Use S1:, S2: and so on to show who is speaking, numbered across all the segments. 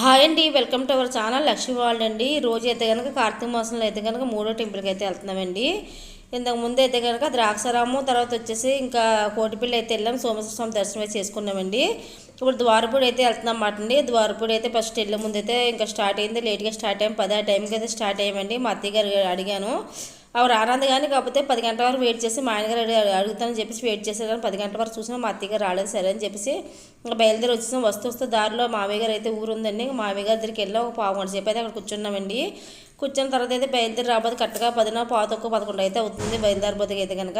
S1: Hi అండి welcome to our channel Lakshmi world అండి. రోజు అయితే కనుక కార్తీక మాసంలో అయితే కనుక మూడో టెంపుల్కి అయితే వెళ్తున్నామండి. ఇంతకు ముందు అయితే కనుక ద్రాక్షారాము తర్వాత వచ్చేసి ఇంకా కోటిపల్లి అయితే వెళ్ళాం సోమేశ్వర స్వామి దర్శనం అయితే చేసుకున్నామండి. ఇప్పుడు ద్వారపూడి అయితే వెళ్తున్నాం మాట అండి. ద్వారపూడి అయితే ఫస్ట్ వెళ్ళే ముందు అయితే ఇంకా స్టార్ట్ అయింది. లేట్గా స్టార్ట్ అయ్యాం. పది ఆ టైంకి అయితే స్టార్ట్ అయ్యామండి. మా అత్తయ్య గారు అడిగాను అవి రానంది కానీ కాకపోతే పది గంటల వరకు వెయిట్ చేసి మా ఆయనగారు అడుగుతానని చెప్పేసి వెయిట్ చేశారు కానీ పది గంటల వరకు చూసినా మా అత్తయ్య రాలేదు. సరే అని చెప్పేసి ఇంకా బయలుదేరి వచ్చేసాం. వస్తూ వస్తూ దారిలో మావయ్య గారు అయితే ఊరు ఉందండి. ఇంకా మావయ్య గారి దగ్గరికి వెళ్ళి. ఒక పావు గంట సేపు అయితే అక్కడ కూర్చున్నామండి. కూర్చున్న తర్వాత అయితే బయలుదేరి రాబోతే కరెక్ట్గా పదిన పాతొక్క పదకొండు అయితే అవుతుంది బయలుదేరిపోతే అయితే కనుక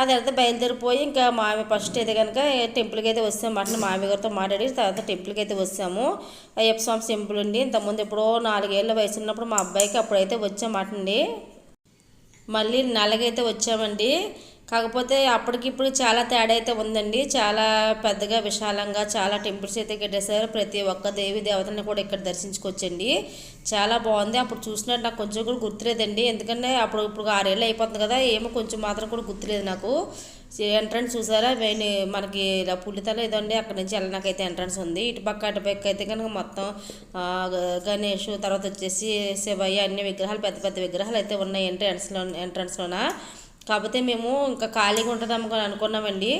S1: అది తర్వాత బయలుదేరిపోయి ఇంకా మావి ఫస్ట్ అయితే కనుక టెంపుల్కి అయితే వస్తాం. మాట మామి గారితో మాట్లాడి తర్వాత టెంపుల్కి అయితే వచ్చాము అయ్యప్ప స్వామి టెంపుల్ అండి ఇంతకుముందు ఎప్పుడో నాలుగేళ్ళ వయసు ఉన్నప్పుడు మా అబ్బాయికి అప్పుడైతే వచ్చామాట అండి మళ్ళీ నెలకైతే వచ్చామండి. కాకపోతే అప్పటికిప్పుడు చాలా తేడా అయితే ఉందండి. చాలా పెద్దగా విశాలంగా చాలా టెంపుల్స్ అయితే కట్టేశారు. ప్రతి ఒక్క దేవి దేవతని కూడా ఇక్కడ దర్శించుకోవచ్చండి చాలా బాగుంది. అప్పుడు చూసినట్టు నాకు కొంచెం కూడా గుర్తులేదండి. ఎందుకంటే అప్పుడు ఇప్పుడు ఆరేళ్ళు అయిపోతుంది కదా ఏమో కొంచెం మాత్రం కూడా గుర్తులేదు నాకు. ఎంట్రన్స్ చూసారా? మెయిన్ మనకి ఇలా పుల్లితల అండి అక్కడ నుంచి వెళ్ళడానికైతే ఎంట్రన్స్ ఉంది. ఇటు పక్క అటు పక్క అయితే కనుక మొత్తం గణేష్ తర్వాత వచ్చేసి శివయ్య అన్ని విగ్రహాలు పెద్ద పెద్ద విగ్రహాలు అయితే ఉన్నాయి ఎంట్రన్స్లో ఎంట్రన్స్లోన. కాకపోతే మేము ఇంకా ఖాళీగా ఉంటుందాము అని అనుకున్నామండి.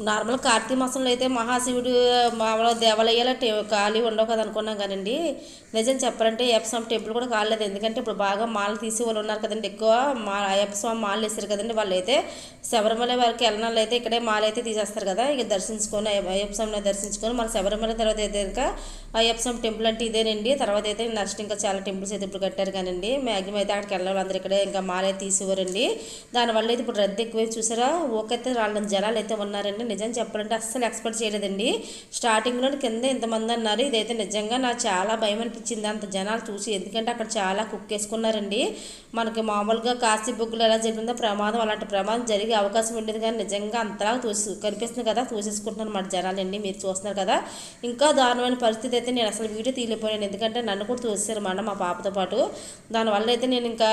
S1: నార్మల్ కార్తీక మాసంలో అయితే మహాశివుడు మామూలుగా దేవాలయాలు టే- ఖాళీ ఉండవు కదా అనుకున్నాం కానండి. నిజం చెప్పాలంటే అయ్యప్ప స్వామి టెంపుల్ కూడా కాలేదు. ఎందుకంటే ఇప్పుడు బాగా మాలు తీసి వాళ్ళు ఉన్నారు కదండి. ఎక్కువ మా అయ్యప్ప స్వామి మాలు వేసారు కదండి వాళ్ళు అయితే శబరిమల వరకు వెళ్ళిన వాళ్ళు అయితే ఇక్కడే మాలు అయితే తీసేస్తారు కదా. ఇక దర్శించుకొని అయ్యప్పస్వామిని అయ్యప్ప స్వామిని దర్శించుకొని మన శబరిమల తర్వాత అయితే ఇంకా అయ్యప్పస్వామి టెంపుల్ అంటే ఇదేనండి. తర్వాత అయితే నెక్స్ట్ ఇంకా చాలా టెంపుల్స్ అయితే ఇప్పుడు కట్టారు కానండి. మ్యాక్సిమం అయితే అక్కడికి వెళ్ళాలి అందరు ఇక్కడే ఇంకా మాలు అయితే తీసేవారండి. దానివల్ల అయితే ఇప్పుడు రద్దీ ఎక్కువ చూసారా? ఓకైతే రాళ్ళని జనాలు అయితే ఉన్నారండి. నిజం చెప్పాలంటే అస్సలు ఎక్స్పెక్ట్ చేయలేదండి. స్టార్టింగ్లో కింద ఇంతమంది అన్నారు. ఇదైతే నిజంగా నాకు చాలా భయం అనిపించింది. అంత జనాలు చూసి ఎందుకంటే అక్కడ చాలా కుక్ వేసుకున్నారండి. మనకి మామూలుగా కాశీ బుగ్గులు ఎలా జరిగిందో ప్రమాదం అలాంటి ప్రమాదం జరిగే అవకాశం ఉండేది కానీ నిజంగా అంతలా చూసి కనిపిస్తుంది కదా చూసేసుకుంటున్నారు మన జనాలండి మీరు చూస్తున్నారు కదా. ఇంకా దారుణమైన పరిస్థితి అయితే నేను అసలు వీడియో తీయలేకపోయాను. ఎందుకంటే నన్ను కూడా చూసారు మన మా పాపతో పాటు. దానివల్ల అయితే నేను ఇంకా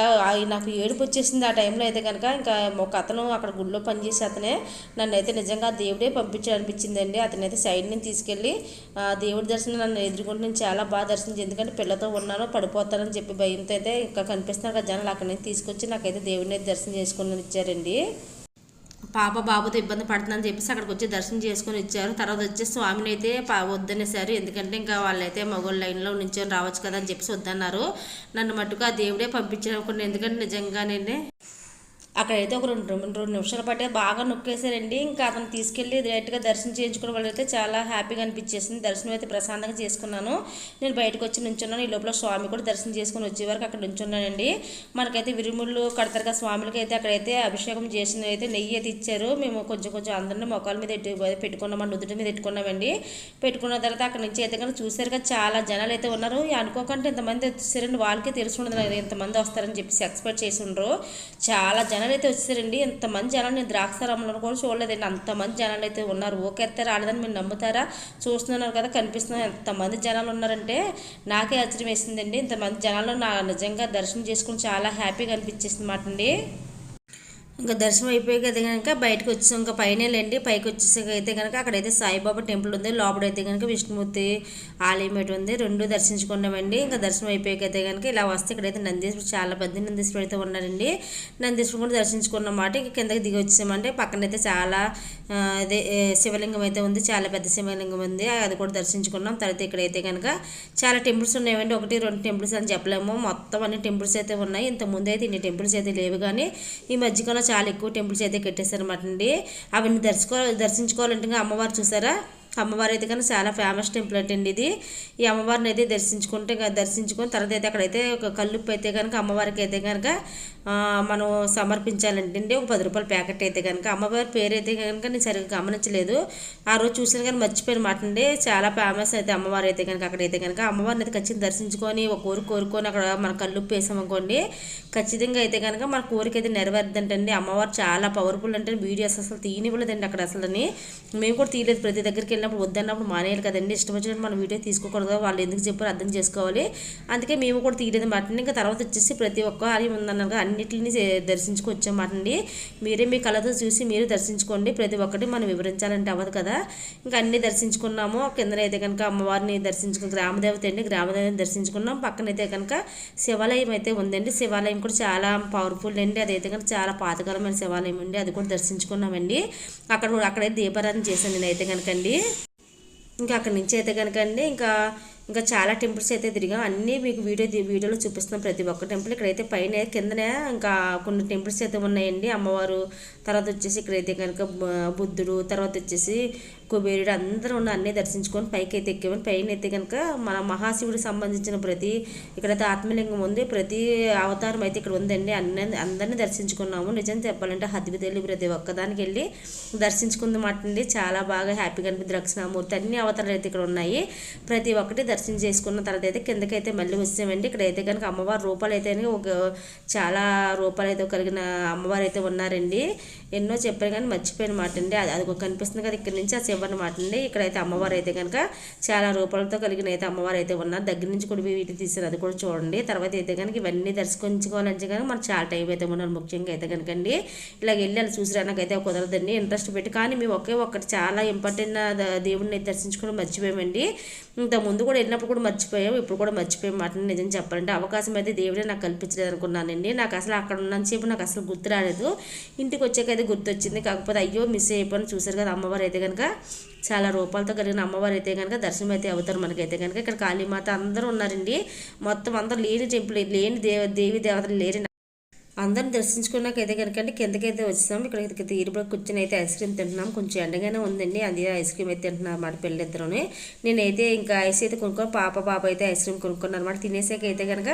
S1: నాకు ఏడుపు వచ్చేసింది ఆ టైంలో అయితే కనుక ఇంకా ఒక అతను అక్కడ గుళ్ళో పనిచేసే అతనే నన్ను అయితే నిజంగా దేవుడే పంపించాడు అనిపించిందండి అతను అయితే సైడ్ నుంచి తీసుకెళ్ళి ఆ, దేవుడి దర్శనం నన్ను ఎదుర్కొంటే నేను చాలా బాగా దర్శించి ఎందుకంటే పిల్లతో ఉన్నాను పడిపోతానని చెప్పి భయంతో అయితే ఇంకా కనిపిస్తున్నారు కదా జనాలు. అక్కడి నుంచి తీసుకొచ్చి నాకైతే దేవుడిని అయితే దర్శనం చేసుకుని ఇచ్చారండి. పాప బాబుతో ఇబ్బంది పడుతుందని చెప్పేసి అక్కడికి వచ్చి దర్శనం చేసుకొని ఇచ్చారు తర్వాత వచ్చి స్వామిని అయితే పా- వద్దనేసారు. ఎందుకంటే ఇంకా వాళ్ళైతే మగోళ్ళ లైన్లో నుంచి రావచ్చు కదా అని చెప్పేసి వద్దన్నారు. నన్ను మట్టుకు ఆ దేవుడే పంపించారు ఎందుకంటే ఎందుకంటే నిజంగానే అక్కడైతే ఒక రెండు రెండు నిమిషాల నిమిషాలు పట్టే బాగా నొక్కేశారండి. ఇంకా అతను తీసుకెళ్ళి డైరెక్ట్గా దర్శనం చేయించుకోవడం వల్ల అయితే చాలా హ్యాపీగా అనిపించేసింది. దర్శనం అయితే ప్రశాంతంగా చేసుకున్నాను. నేను బయటకు వచ్చి నుంచున్నాను. ఈ లోపల స్వామి కూడా దర్శనం చేసుకుని వచ్చే వరకు అక్కడ నుంచున్నానండి. మనకైతే విరుముళ్ళు కడతారుగా స్వాములకి అయితే అక్కడైతే అభిషేకం చేసిన అయితే నెయ్యి అయితే ఇచ్చారు. మేము కొంచెం కొంచెం అందరినీ మొక్కల మీద పెట్టుకున్నాం పెట్టుకున్నామని నుదుటి మీద పెట్టుకున్నామండి. పెట్టుకున్న తర్వాత అక్కడ నుంచి అయితే కనుక చూసారు కదా చాలా జనాలు అయితే ఉన్నారు. అనుకోకుండా ఇంతమంది వచ్చారండి వాళ్ళకే తెలుసుకుంటుంది ఇంతమంది వస్తారని చెప్పేసి ఎక్స్పెక్ట్ చేసి ఉండరు. చాలా జనాలు అయితే ఇంత ఇంతమంది జనాలు నేను ద్రాక్షారామంలో కూడా చూడలేదండి. అంతమంది జనాలు అయితే ఉన్నారు. ఓకే అయితే రాలేదని మీరు నమ్ముతారా? చూస్తున్నారు కదా కనిపిస్తున్నారు. ఎంతమంది జనాలు ఉన్నారంటే నాకే ఆశ్చర్యం వేసిందండి. ఇంతమంది జనాలు నా నిజంగా దర్శనం చేసుకుని చాలా హ్యాపీగా అనిపించేసింది మాట అండి ఇంకా దర్శనం అయిపోయాక అయితే కనుక బయటకు వచ్చేసాం. ఇంకా పైన వెళ్ళండి పైకి వచ్చేసాక అయితే కనుక అక్కడైతే సాయిబాబా టెంపుల్ ఉంది. లోపల అయితే కనుక విష్ణుమూర్తి ఆలయం అయితే ఉంది. రెండు దర్శించుకున్నామండి. ఇంకా దర్శనం అయిపోయాక అయితే కనుక ఇలా వస్తే ఇక్కడైతే నందీశ్వరుడు చాలా పెద్ద నందీశ్వరుడు అయితే ఉన్నారండి నందీశ్వరుడు కూడా దర్శించుకున్నమాట ఇక కిందకి దిగి వచ్చామంటే పక్కన అయితే చాలా అదే శివలింగం అయితే ఉంది. చాలా పెద్ద శివలింగం ఉంది. అది కూడా దర్శించుకున్నాం. తర్వాత ఇక్కడైతే కనుక చాలా టెంపుల్స్ ఉన్నాయండి. ఒకటి రెండు టెంపుల్స్ అని చెప్పలేము. మొత్తం అన్ని టెంపుల్స్ అయితే ఉన్నాయి. ఇంత ముందు అయితే ఇన్ని టెంపుల్స్ అయితే లేవు. కానీ ఈ మధ్యకాలంలో చాలా ఎక్కువ టెంపుల్స్ అయితే కట్టేశారన్నమాట అండి. అవన్నీ దర్శించుకో దర్శించుకోవాలంటే అమ్మవారు చూసారా? అమ్మవారు అయితే కానీ చాలా ఫేమస్ టెంపుల్ అండి ఇది. ఈ అమ్మవారిని అయితే దర్శించుకుంటే దర్శించుకొని తర్వాత అయితే అక్కడైతే ఒక కల్లుప్పు అయితే కనుక అమ్మవారికి అయితే కనుక మనం సమర్పించాలంటే ఒక పది రూపాయల ప్యాకెట్ అయితే కనుక. అమ్మవారి పేరు అయితే కనుక నేను సరిగ్గా గమనించలేదు. ఆ రోజు చూసిన కానీ మర్చిపోయిన మాట అండి. చాలా ఫేమస్ అయితే అమ్మవారు అయితే కనుక అక్కడైతే కనుక. అమ్మవారిని అయితే ఖచ్చితంగా దర్శించుకొని ఒక కోరిక కోరుకొని అక్కడ మన కల్లుప్పు వేసామనుకోండి ఖచ్చితంగా అయితే కనుక మన కోరిక అయితే నెరవేరుద్దంటండి అమ్మవారు చాలా పవర్ఫుల్ అంటే వీడియోస్ అసలు తీయనివ్వలేదండి అక్కడ అసలుని. మేము కూడా తీయలేదు ప్రతి దగ్గరికి వెళ్ళినప్పుడు వద్దన్నప్పుడు మానేయాలి కదండి. ఇష్టం వచ్చినట్టు మనం వీడియో తీసుకోకూడదు వాళ్ళు ఎందుకు చెప్పారు అర్థం చేసుకోవాలి. అందుకే మేము కూడా తీయలేదు మాట. ఇంకా తర్వాత వచ్చేసి ప్రతి ఒక్క ఆలయం ఉందన్నారు కదా, అన్ని అన్నిటిని దర్శించుకొచ్చామాట అండి. మీరే మీ కళతో చూసి మీరు దర్శించుకోండి. ప్రతి ఒక్కటి మనం వివరించాలంటే అవ్వదు కదా. ఇంకా అన్ని దర్శించుకున్నాము. కిందనైతే అయితే కనుక అమ్మవారిని దర్శించుకుని గ్రామదేవత అండి గ్రామదేవతని దర్శించుకున్నాం. పక్కనైతే కనుక శివాలయం అయితే ఉందండి. శివాలయం కూడా చాలా పవర్ఫుల్ అండి. అదైతే కనుక చాలా పాతకాలమైన శివాలయం అండి. అది కూడా దర్శించుకున్నామండి. అక్కడ అక్కడైతే దీపారాధన చేశాను నేనైతే కనుకండి ఇంకా అక్కడి నుంచి అయితే కనుకండి ఇంకా ఇంకా చాలా టెంపుల్స్ అయితే తిరిగాం. అన్నీ మీకు వీడియో వీడియోలో చూపిస్తున్నాం. ప్రతి ఒక్క టెంపుల్ ఇక్కడైతే పైన కిందనే ఇంకా కొన్ని టెంపుల్స్ అయితే ఉన్నాయండి. అమ్మవారు తర్వాత వచ్చేసి ఇక్కడైతే కనుక బుద్ధుడు తర్వాత వచ్చేసి కుబేరుడు అందరూ ఉన్న అన్నీ దర్శించుకొని పైకి అయితే ఎక్కేమని పైన అయితే కనుక మన మహాశివుడికి సంబంధించిన ప్రతి ఇక్కడైతే ఆత్మలింగం ఉంది. ప్రతి అవతారం అయితే ఇక్కడ ఉందండి. అన్ని అందరినీ దర్శించుకున్నాము. నిజం చెప్పాలంటే హద్దుకు తెలియ ప్రతి ఒక్కదానికి వెళ్ళి దర్శించుకుందన్నమాట అండి చాలా బాగా హ్యాపీగా అనిపింది దక్షిణామూర్తి అన్ని అవతారాలు అయితే ఇక్కడ ఉన్నాయి. ప్రతి ఒక్కటి దర్శనం చేసుకున్న తర్వాత అయితే కిందకైతే మళ్ళీ వచ్చామండి ఇక్కడ అయితే కనుక అమ్మవారి రూపాలు అయితే ఒక చాలా రూపాలు అయితే కలిగిన అమ్మవారు అయితే ఉన్నారండి. ఎన్నో చెప్పారు కానీ మర్చిపోయిన మాట అండి అది అది కనిపిస్తుంది కదా. ఇక్కడ నుంచి ఆ అనమాట మాట అండి. ఇక్కడైతే అమ్మవారు అయితే కనుక చాలా రూపాలతో కలిగిన అయితే అమ్మవారు అయితే ఉన్నారు. దగ్గర నుంచి కూడా వీటి తీసారు అది కూడా చూడండి. తర్వాత అయితే కనుక ఇవన్నీ దర్శించుకోవాలంటే కనుక మనకు చాలా టైం అయితే ఉన్నారు ముఖ్యంగా అయితే కనుకండి ఇలాగ వెళ్ళి అలా చూసి నాకైతే కుదరదండి. ఇంట్రెస్ట్ పెట్టి కానీ మేము ఒకే ఒక్కటి చాలా ఇంపార్టెంట్ దేవుడిని దర్శించుకోవడం మర్చిపోయామండి. ఇంత ముందు కూడా వెళ్ళినప్పుడు కూడా మర్చిపోయాం ఇప్పుడు కూడా మర్చిపోయాం మాట నిజం చెప్పాలంటే అవకాశం అయితే దేవుడే నాకు కల్పించలేదు అనుకున్నానండి నాకు అసలు అక్కడ ఉన్నంతసేపు నాకు అసలు గుర్తు రాలేదు. ఇంటికి వచ్చాకైతే గుర్తొచ్చింది. కాకపోతే అయ్యో మిస్ అయిపోయిన. చూసారు కదా అమ్మవారు అయితే కనుక చాలా రూపాలతో కలిగిన అమ్మవారు అయితే కనుక దర్శనం అయితే అవుతారు మనకైతే కనుక ఇక్కడ కాళీమాత అందరూ ఉన్నారండి. మొత్తం అందరూ లేని టెంపుల్ లేని దేవ దేవి దేవతలు లేని అందరం దర్శించుకున్నాకైతే కనుకండి కిందకైతే వచ్చాం ఇక్కడ తీరుబడి కూర్చొని అయితే ఐస్ క్రీమ్ తింటున్నాం. కొంచెం ఎండగానే ఉందండి అది ఐస్ క్రీమ్ అయితే తింటున్నారు అన్నమాట పిల్లలిద్దరుని నేనైతే ఇంకా ఐస్ అయితే కొనుక్కొని పాప పాప అయితే ఐస్ క్రీమ్ కొనుక్కున్నాను అనమాట తినేసాక అయితే కనుక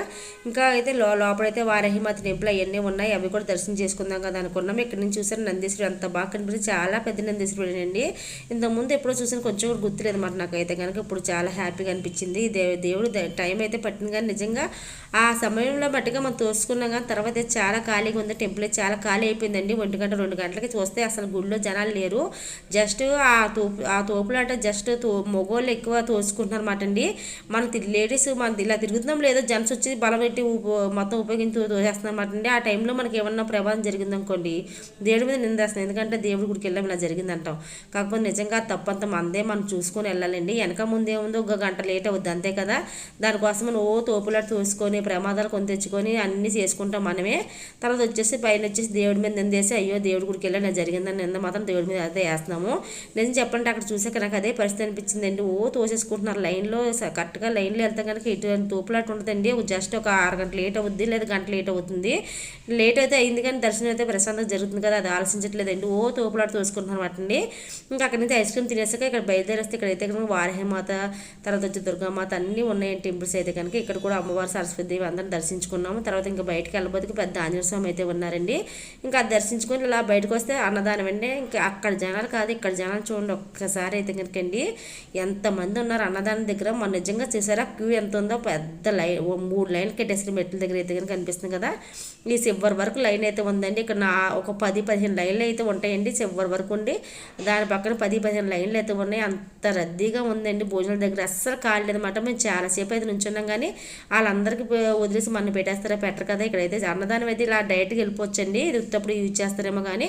S1: ఇంకా అయితే లో లోపలైతే వారహిమతి నింపులు అవన్నీ ఉన్నాయి. అవి కూడా దర్శనం చేసుకుందాం కదా అనుకున్నాం. ఇక్కడ నుంచి చూసాను నందీశ్వరుడు అంత బాగా కనిపిస్తుంది చాలా పెద్ద నందీశ్వరుడు అండి ఇంతకుముందు ఎప్పుడో చూసాను కొంచెం కూడా గుర్తులేదు అనమాట నాకైతే కనుక. ఇప్పుడు చాలా హ్యాపీగా అనిపించింది. దేవుడు టైం అయితే పట్టింది కానీ నిజంగా ఆ సమయంలో బట్టిగా మనం తోసుకున్నాం కానీ తర్వాత చాలా చాలా ఖాళీగా ఉంది. టెంపుల్ చాలా ఖాళీ అయిపోయిందండి. ఒంటి గంట రెండు గంటలకి చూస్తే అసలు గుడిలో జనాలు లేరు. జస్ట్ ఆ తోపు ఆ తోపులాట జస్ట్తో మొగోళ్ళు ఎక్కువ తోసుకుంటున్నారు అనమాట అండి మన లేడీస్ మన ఇలా తిరుగుతున్నాం లేదో జెంట్స్ వచ్చి బలం పెట్టి మొత్తం ఉపయోగించి తోసేస్తున్నమాట అండి. ఆ టైంలో మనకి ఏమన్నా ప్రభావం జరిగిందనుకోండి దేవుడి మీద నిందేస్తాం. ఎందుకంటే దేవుడి గుడికి వెళ్ళాం ఇలా జరిగిందంటాం. కాకపోతే నిజంగా తప్పంత మందే మనం చూసుకొని వెళ్ళాలండి. వెనక ముందేముందో ఒక గంట లేట్ అవుద్ది అంతే కదా. దానికోసం మనం ఓ తోపులాట తోసుకొని ప్రమాదాలు కొని తెచ్చుకొని అన్నీ చేసుకుంటాం మనమే. తర్వాత వచ్చేసి పైన వచ్చేసి దేవుడి మీద నిందేసి అయ్యో దేవుడి గుడికి వెళ్ళి నాకు జరిగిందని నిన్న మాత్రం దేవుడి మీద అయితే వేస్తున్నాము. నేను చెప్పండి అక్కడ చూసాక నాకు అదే పరిస్థితి అనిపించిందండి. ఓ తోసేసుకుంటున్నారు. లైన్లో కరెక్ట్గా లైన్లో వెళ్తాం కనుక ఇటువంటి తోపులాట ఉంటుందండి జస్ట్ ఒక ఆరు గంటలు లేట్ అవుద్ది లేదా గంట లేట్ అవుతుంది. లేట్ అయితే అయింది కానీ దర్శనం అయితే ప్రశాంతంగా జరుగుతుంది కదా అది ఆలోచించట్లేదండి. ఓ తోపులాట తోసుకుంటున్నారు అండి ఇంకా అక్కడి నుంచి ఐస్ క్రీమ్ తినేసాక ఇక్కడ బయలుదేరేస్తే ఇక్కడ అయితే కనుక వారహిమాత తర్వాత వచ్చి దుర్గామాత అన్నీ ఉన్నాయి టెంపుల్స్ అయితే కనుక. ఇక్కడ కూడా అమ్మవారి సరస్వతి దేవి అందరం దర్శించుకున్నాము. తర్వాత ఇంకా బయటకు వెళ్ళబోతే పెద్ద ఆంజనేయ స్వామి అయితే ఉన్నారండి. ఇంకా అది దర్శించుకొని ఇలా బయటకు వస్తే అన్నదానం అండి. ఇంకా అక్కడ జనాలు కాదు ఇక్కడ జనాలు చూడండి ఒక్కసారి అయితే కనుకండి. ఎంతమంది ఉన్నారు అన్నదానం దగ్గర? మన నిజంగా చేశారా క్యూ ఎంత ఉందో? పెద్ద లైన్ మూడు లైన్లు కట్టేసిన మెట్ల దగ్గర అయితే కనుక కనిపిస్తుంది కదా. ఈ సివ్వర్ వరకు లైన్ అయితే ఉందండి. ఇక్కడ నా ఒక పది పదిహేను లైన్లు అయితే ఉంటాయండి చివరి వరకు ఉండి. దాని పక్కన పది పదిహేను లైన్లు అయితే ఉన్నాయి. అంత రద్దీగా ఉందండి భోజనాల దగ్గర. అస్సలు కాలేదన్నమాట మేము చాలాసేపు అయితే నుంచున్నాం కానీ వాళ్ళందరికీ వదిలేసి మనం పెట్టేస్తారా? పెట్టరు కదా. ఇక్కడైతే అన్నదానం అయితే ఇలా డైరెక్ట్గా వెళ్ళిపోవచ్చండి. ఇది ఉత్తప్పుడు యూజ్ చేస్తారేమో కానీ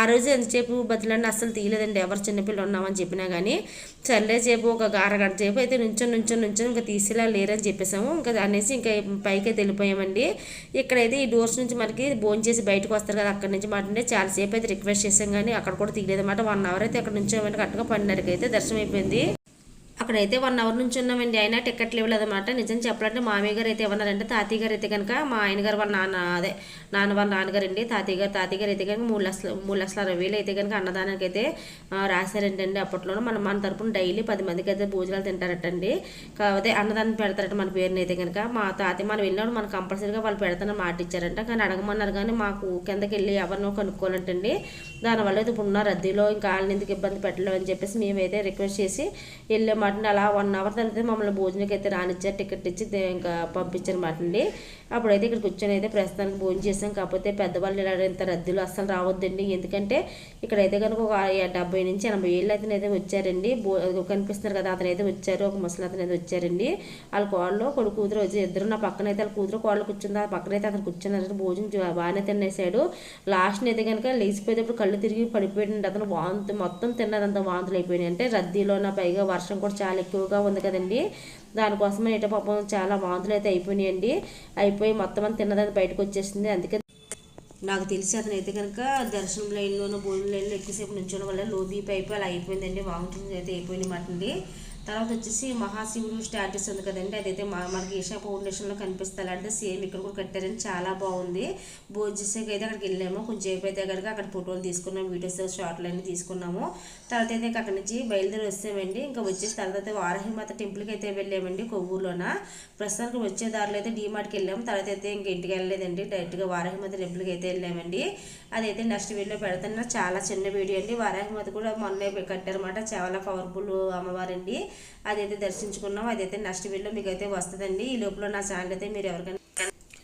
S1: ఆ రోజు ఎంతసేపు బతులండి అస్సలు తీయలేదండి. ఎవరు చిన్నపిల్లలు ఉన్నామని చెప్పినా కానీ చల్లే చేపు ఒక అరగంట సేపు అయితే నుంచొని నుంచొని నుంచొని ఇంకా తీసేలా లేరని చెప్పేసాము. ఇంకా అనేసి ఇంకా పైకి అయితే వెళ్ళిపోయామండి. ఇక్కడైతే ఈ డోర్స్ నుంచి మనకి భోజనం చేసి బయటకు వస్తారు కదా అక్కడ నుంచి మాట చాలాసేపు అయితే రిక్వెస్ట్ చేసాం కానీ అక్కడ కూడా తీయలేదన్నమాట. వన్ అవర్ అయితే అక్కడ నుంచి కరెక్ట్గా పన్నెండుకి అయితే దర్శనం అయిపోయింది అక్కడైతే వన్ అవర్ నుంచి ఉన్నామండి. అయినా టికెట్ అనమాట నిజం చెప్పాలంటే మామయ్య గారు అయితే ఏమన్నారంటే తాతయ్య గారు అయితే కనుక మా ఆయన గారు వాళ్ళ నాన్న అదే నాన్న వాళ్ళ నాన్నగారు అండి తాతయ్య గారు తాతయ్య గారు అయితే కనుక మూడు లక్షల మూడు లక్షల అరవై వేలు అయితే కనుక అన్నదానానికి అయితే రాశారంటండి అప్పట్లోనూ. మన మన తరపున డైలీ పది మందికి అయితే భోజనాలు తింటారటండి. కాకపోతే అన్నదానం పెడతారట మన పేరుని అయితే కనుక మా తాతయ్య మనం వెళ్ళినప్పుడు మనం కంపల్సరీగా వాళ్ళు పెడతానని మాట ఇచ్చారంట. కానీ అడగమన్నారు కానీ మాకు కిందకి వెళ్ళి ఎవరినో కనుక్కోవాలంటండి. దానివల్ల అయితే ఇప్పుడు ఉన్న రద్దీలో ఇంకా వాళ్ళని ఎందుకు ఇబ్బంది పెట్టలేవు అని చెప్పేసి మేమైతే రిక్వెస్ట్ చేసి వెళ్ళే మాట అలా వన్ అవర్ తర్వాత మమ్మల్ని భోజనంకి అయితే రానిచ్చారు టికెట్ ఇచ్చి ఇంకా పంపించారు అండి. అప్పుడైతే ఇక్కడ కూర్చొని అయితే ప్రస్తుతానికి భోజనం చేసాం కాకపోతే పెద్దవాళ్ళు ఇలా ఇంత రద్దీలో అస్సలు రావద్దండి. ఎందుకంటే ఇక్కడైతే కనుక ఒక డెబ్బై నుంచి ఎనభై ఏళ్ళు అతను అయితే వచ్చారండి. భో కనిపిస్తున్నారు కదా అతను అయితే వచ్చారు. ఒక ముసలి అతను అయితే వచ్చారండి. వాళ్ళ కోళ్ళు కొడుకు కూతురు వచ్చి ఇద్దరు నా పక్కన అయితే వాళ్ళ కూతురు కోళ్ళు కూర్చుంది. ఆ పక్కన అయితే అతను కూర్చున్నారు భోజనం బాగానే తినేసాడు. లాస్ట్ అయితే కనుక లేచిపోయేటప్పుడు కళ్ళు తిరిగి పడిపోయాడు అతను వాంతి మొత్తం తిన్నదంతా వాంతులు అయిపోయినాయి. అంటే రద్దీలో నా పైగా వర్షం కూడా చాలా ఎక్కువగా ఉంది కదండి. దానికోసం ఏటో పాపం చాలా వాంతులు అయితే అయిపోయినాయండి. అయిపోయి మొత్తం అంతా తిన్నదని బయటకు వచ్చేసింది. అందుకే నాకు తెలిసి అతను అయితే కనుక దర్శనం లైన్లోనూ భోజనం లైన్లో ఎక్కువసేపు నుంచోడం వల్ల లో బీపీ అయిపోయి అలా అయిపోయిందండి. వామిటింగ్ అయితే అయిపోయింది మాటండి. తర్వాత వచ్చేసి మహాశివుడు స్టాట్యూస్ ఉంది కదండి. అదైతే మా మనకి ఈషా ఫౌండేషన్లో కనిపిస్తుంది అంటే సేమ్ ఇక్కడ కూడా కట్టారని చాలా బాగుంది. భోజనం అయితే అక్కడికి వెళ్ళాము. కొంచెం సేపు అయితే కనుక అక్కడ ఫోటోలు తీసుకున్నాం. వీడియోస్ షార్ట్లు అన్నీ తీసుకున్నాము. తర్వాత అయితే అక్కడి నుంచి బయలుదేరి వస్తామండి ఇంకా వచ్చేసి తర్వాత అయితే వారాహిమాత టెంపుల్కి అయితే వెళ్ళామండి కొవ్వూరులోన. ప్రస్తుతానికి వచ్చే దారిలో అయితే డీమార్ట్కి వెళ్ళాము. తర్వాత అయితే ఇంక ఇంటికి వెళ్ళలేదండి. డైరెక్ట్గా వారాహిమాత టెంపుల్కి అయితే వెళ్ళామండి. అదైతే నెక్స్ట్ వీడియో పెడతాను. చాలా చిన్న వీడియో అండి. వారాహిమాత కూడా మొన్నే కట్టారన్నమాట. చాలా పవర్ఫుల్ అమ్మవారండి. అదైతే దర్శించుకున్నాం అదైతే నెక్స్ట్ వీడియో మీకు అయితే వస్తుందండి. ఈ లోపల నా ఛానల్ అయితే మీరు ఎవరికైనా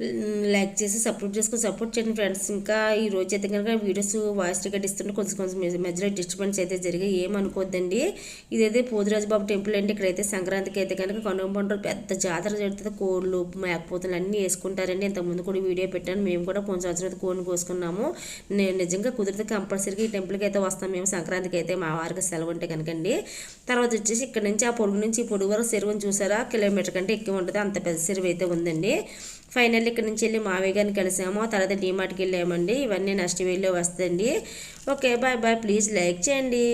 S1: లైక్ చేసి సపోర్ట్ చేసుకుని సపోర్ట్ చేయండి ఫ్రెండ్స్ ఇంకా ఈ రోజు అయితే కనుక వీడియోస్ వాయిస్ రికార్డ్ ఇస్తుంటే కొంచెం కొంచెం మధ్య- మధ్యలో డిస్టర్బెన్స్ అయితే జరిగాయి. ఏమనుకోద్దండి ఇదైతే పోతురాజు బాబు టెంపుల్ అండి. ఇక్కడైతే సంక్రాంతికి అయితే కనుక కనుగొంటారు పెద్ద జాతర జరుగుతుంది. కోళ్ళు మేకపోతులు అన్నీ వేసుకుంటారండి. ఇంతకుముందు కూడా వీడియో పెట్టాను. మేము కూడా కొంచెం సంవత్సరం కోడిని కోసుకున్నాము. నేను నిజంగా కుదిరితే కంపల్సరీగా ఈ టెంపుల్కి అయితే వస్తాం. మేము సంక్రాంతికి అయితే మా వారికి సెలవు ఉంటే కనుకండి. తర్వాత వచ్చేసి ఇక్కడ నుంచి ఆ పొడుగు నుంచి పొడుగు వరకు చెరువుని చూసారా? కిలోమీటర్ కంటే ఎక్కువ ఉంటుంది. అంత పెద్ద చెరువు అయితే ఉందండి. ఫైనల్ ఇక్కడ నుంచి వెళ్ళి మావయ్య గారిని కలిసాము. తర్వాత డీమార్ట్కి వెళ్ళామండి. ఇవన్నీ నెక్స్ట్ వీడియో వస్తుంది okay bye bye. Please like చేయండి.